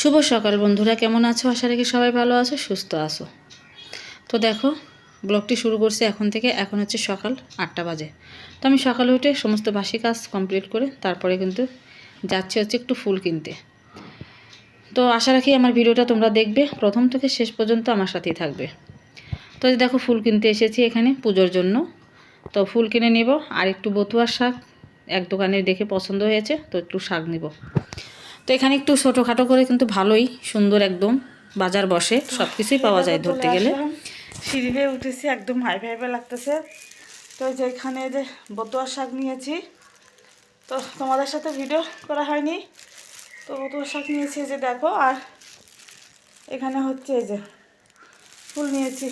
শুভ সকাল বন্ধুরা, কেমন আছো? আশা রাখি সবাই ভালো আছো, সুস্থ আছো। তো দেখো, ব্লগটি শুরু করছি এখন থেকে, এখন হচ্ছে সকাল আটটা বাজে। তো আমি সকালে উঠে সমস্ত বাসি কাজ কমপ্লিট করে তারপরে কিন্তু যাচ্ছি হচ্ছে একটু ফুল কিনতে। তো আশা রাখি আমার ভিডিওটা তোমরা দেখবে, প্রথম থেকে শেষ পর্যন্ত আমার সাথেই থাকবে। তো দেখো, ফুল কিনতে এসেছি এখানে পুজোর জন্য। তো ফুল কিনে নিব, আর একটু বতুয়ার শাক এক দোকানে দেখে পছন্দ হয়েছে, তো একটু শাক নিব। তো এখানে একটু ছোটোখাটো করে কিন্তু ভালোই সুন্দর একদম বাজার বসে সব কিছুই পাওয়া যায় ধরতে গেলে। সিঁড়ি বেয়ে উঠেছি একদম হাই ফাইভে লাগতেছে। তো এই যে এখানে যে বতুয়া শাক নিয়েছি তো তোমাদের সাথে ভিডিও করা হয়নি। তো বতুয়া শাক নিয়েছি যে দেখো আর এখানে হচ্ছে এই যে ফুল নিয়েছি।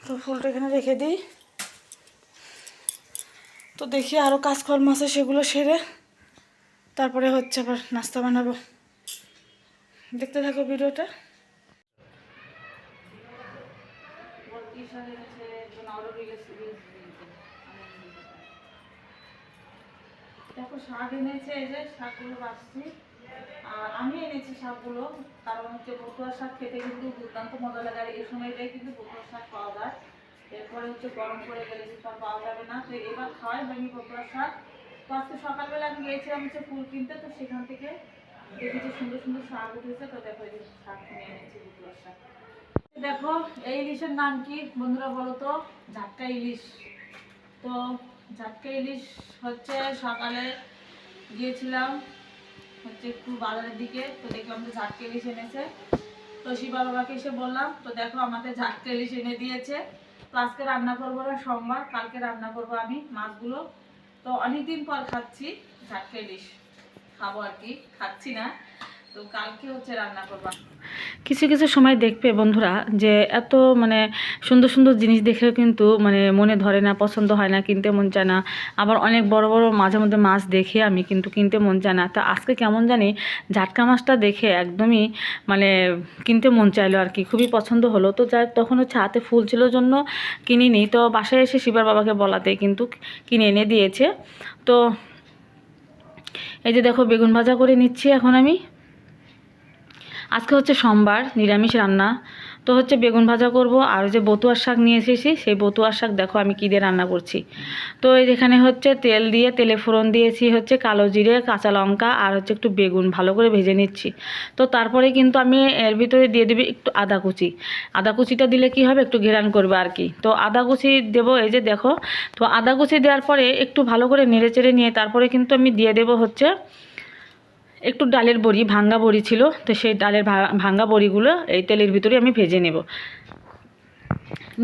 তো ফুলটা এখানে রেখে দিই। তো দেখি আরও কাজকর্ম আছে সেগুলো সেরে তারপরে হচ্ছে আবার নাস্তা বানাবো। দেখতে থাকো ভিডিওটা। দেখো, শাক এনেছে, এই যে শাকগুলো বাছছি আর আমি এনেছি শাকগুলো, কারণ হচ্ছে বতুয়া শাক খেতে কিন্তু দুর্দান্ত মজা লাগে। আর এই সময়টাই কিন্তু বতুয়া শাক পাওয়া যায়। এরপরে হচ্ছে গরম করে গেলে কিন্তু পাওয়া যাবে না। তো এবার খাওয়াই হয়নি বতুয়া শাক। তো আজকে সকালবেলা আমি গিয়েছিলাম হচ্ছে ফুল কিনতে, তো সেখান থেকে দেখেছি সুন্দর সুন্দর শাক উঠেছে, তো দেখো এই শাক কিনে এনেছি দেখো, এই ইলিশের নাম কি? বন্ধুরা বলো তো ঝাটকা ইলিশ। তো ঝাটকা ইলিশ হচ্ছে সকালে গিয়েছিলাম হচ্ছে একটু বাজারের দিকে, তো দেখলাম যে ঝাটকা ইলিশ এনেছে। তো শিবা বাবাকে এসে বললাম, তো দেখো আমাদের ঝাটকা ইলিশ এনে দিয়েছে। তো আজকে রান্না করব না, সোমবার, কালকে রান্না করব আমি মাছগুলো। তো অনেকদিন পর খাচ্ছি। ঝাটকা ইলিশ খাব আর কি। খাচ্ছি না। কিছু কিছু সময় দেখবে বন্ধুরা যে এত মানে সুন্দর সুন্দর জিনিস দেখেও কিন্তু মানে মনে ধরে না, পছন্দ হয় না, কিনতে মন চায় না। আবার অনেক বড় বড় মাঝে মধ্যে মাছ দেখে আমি কিন্তু কিনতে মন চায় না। তো আজকে কেমন জানি ঝাটকা মাছটা দেখে একদমই মানে কিনতে মন চাইলো আর কি, খুবই পছন্দ হলো। তো যাই তখন হচ্ছে হাতে ফুল ছিল জন্য কিনিনি। তো বাসায় এসে শিবার বাবাকে বলাতে কিন্তু কিনে এনে দিয়েছে। তো এই যে দেখো বেগুন ভাজা করে নিচ্ছি এখন আমি। আজকে হচ্ছে সোমবার, নিরামিষ রান্না। তো হচ্ছে বেগুন ভাজা করব, আর যে বতুয়ার শাক নিয়ে এসেছি, সেই বতুয়ার শাক দেখো আমি কী দিয়ে রান্না করছি। তো এই যেখানে হচ্ছে তেল দিয়ে, তেলে ফোড়ন দিয়েছি হচ্ছে কালো জিরে, কাঁচা লঙ্কা, আর হচ্ছে একটু বেগুন ভালো করে ভেজে নিচ্ছি। তো তারপরে কিন্তু আমি এর ভিতরে দিয়ে দিবি একটু আদা কুচি। আদা কুচিটা দিলে কি হবে? একটু ঘেরান করবে আর কি। তো আদা কুচি দেবো এই যে দেখো। তো আদা কুচি দেওয়ার পরে একটু ভালো করে নেড়ে চেড়ে নিয়ে তারপরে কিন্তু আমি দিয়ে দেবো হচ্ছে একটু ডালের বড়ি, ভাঙ্গা বড়ি ছিল, তো সেই ডালের ভাঙ্গা বড়িগুলো এই তেলের ভিতরে আমি ভেজে নেব।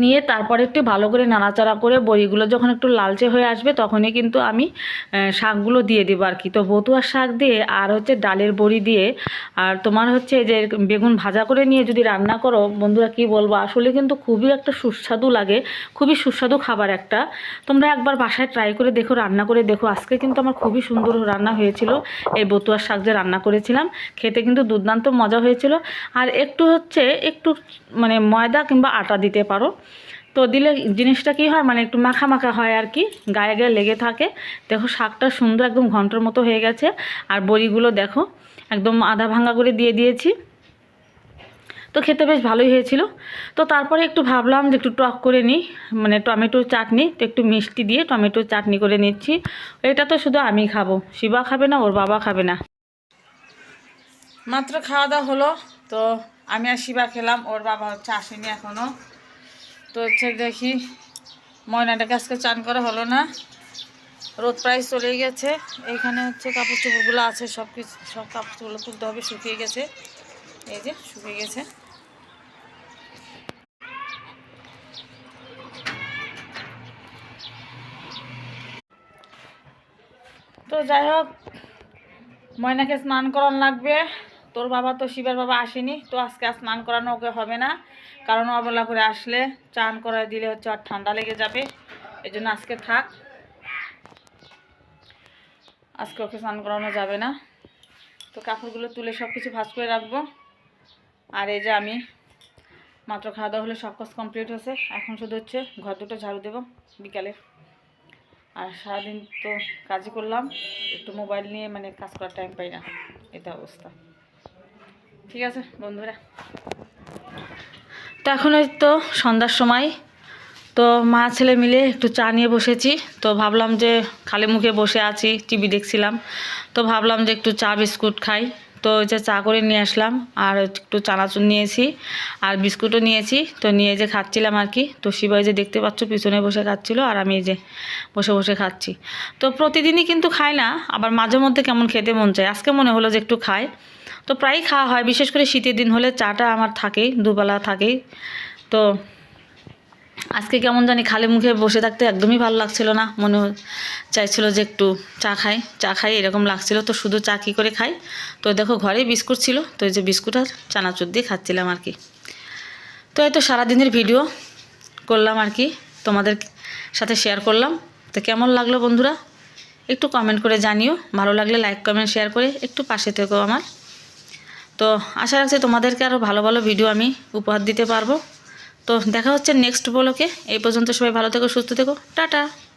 নিয়ে তারপরে একটু ভালো করে নাড়াচাড়া করে বড়িগুলো যখন একটু লালচে হয়ে আসবে তখনই কিন্তু আমি শাকগুলো দিয়ে দেবো আর কি। তো বতুয়ার শাক দিয়ে আর হচ্ছে ডালের বড়ি দিয়ে আর তোমার হচ্ছে যে বেগুন ভাজা করে নিয়ে যদি রান্না করো, বন্ধুরা কি বলব? আসলে কিন্তু খুবই একটা সুস্বাদু লাগে, খুবই সুস্বাদু খাবার একটা। তোমরা একবার বাসায় ট্রাই করে দেখো, রান্না করে দেখো। আজকে কিন্তু আমার খুবই সুন্দর রান্না হয়েছিল, এই বতুয়ার শাক যে রান্না করেছিলাম। খেতে কিন্তু দুর্দান্ত মজা হয়েছিল। আর একটু হচ্ছে একটু মানে ময়দা কিংবা আটা দিতে পারো। তো দিলে জিনিসটা কি হয় মানে একটু মাখা মাখা হয় আর কি, গায়ে গায়ে লেগে থাকে। দেখো শাকটা সুন্দর একদম ঘণ্টার মতো হয়ে গেছে। আর বড়িগুলো দেখো, একদম আধা ভাঙা করে দিয়ে দিয়েছি। তো খেতে বেশ ভালোই হয়েছিল। তো তারপরে একটু ভাবলাম যে একটু টক করে নিই মানে টমেটোর চাটনি, তো একটু মিষ্টি দিয়ে টমেটোর চাটনি করে নিচ্ছি। এটা তো শুধু আমি খাব, শিবা খাবে না, ওর বাবা খাবে না। মাত্র খাওয়া দাওয়া হলো, তো আমি আর শিবা খেলাম, ওর বাবা হচ্ছে আসেনি এখনও। তো হচ্ছে দেখি, ময়নাটাকে আজকে চান করা হলো না। রোদ প্রায় চলে গেছে। এইখানে হচ্ছে কাপড় চোপড়গুলো আছে, সব কিছু, সব কাপড় চোপড়গুলো তুলতে হবে, শুকিয়ে গেছে। এই যে, শুকিয়ে গেছে। তো যাই হোক, ময়নাকে স্নান করানো লাগবে। তোর বাবা তো শিবের বাবা আসেনি, তো আজকে স্নান করানো ওকে হবে না। কারণ অবলা করে আসলে চান করায় দিলে হচ্ছে আর ঠান্ডা লেগে যাবে। এই জন্য আজকে থাক। আজকে ওকে স্নান করানো যাবে না। তো কাপড়গুলো তুলে সব কিছু ভাজ করে রাখব। আর এই যে আমি মাত্র খাওয়া দাওয়া হলে সব কাজ কমপ্লিট হয়েছে। এখন শুধু হচ্ছে ঘর দুটো ঝাড়ু দেবো বিকালে। আর সারাদিন তো কাজই করলাম। একটু মোবাইল নিয়ে মানে কাজ করার টাইম পাই না। এটা অবস্থা। ঠিক আছে, বন্ধুরা। তো এখন ওই তো সন্ধ্যার সময়। তো মা ছেলে মিলে একটু চা নিয়ে বসেছি। তো ভাবলাম যে খালি মুখে বসে আছি, টিভি দেখছিলাম। তো ভাবলাম যে একটু চা, বিস্কুট খাই। তো ওই যে চা করে নিয়ে আসলাম আর একটু চানাচুর নিয়েছি আর বিস্কুটও নিয়েছি। তো নিয়ে যে খাচ্ছিলাম আর কি। তো শিবাই যে দেখতে পাচ্ছ পিছনে বসে খাচ্ছিল আর আমি যে বসে বসে খাচ্ছি। তো প্রতিদিনই কিন্তু খাই না, আবার মাঝে মধ্যে কেমন খেতে মন চায়? আজকে মনে হলো যে একটু খাই তো প্রায়ই খাওয়া হয়, বিশেষ করে শীতের দিন হলে চাটা আমার থাকেই, দুবেলা থাকেই। তো আজকে কেমন জানি খালি মুখে বসে থাকতে একদমই ভালো লাগছিল না, মনে চাইছিল যে একটু চা খাই চা খাই এরকম লাগছিল, তো শুধু চা কী করে খাই? তো দেখো ঘরেই বিস্কুট ছিল, তো এই যে বিস্কুট আর চানাচুর দিয়ে খাচ্ছিলাম আর কি। তো এই তো সারাদিনের ভিডিও করলাম আর কি, তোমাদের সাথে শেয়ার করলাম। তো কেমন লাগল বন্ধুরা? একটু কমেন্ট করে জানিও, ভালো লাগলে লাইক কমেন্ট শেয়ার করে একটু পাশে থেকো আমার। তো আশা রাখছি তোমাদেরকে আরও ভালো ভালো ভিডিও আমি উপহার দিতে পারব। তো দেখা হচ্ছে নেক্সট বলোকে এই পর্যন্ত সবাই ভালো থেকো, সুস্থ থেকো। টাটা!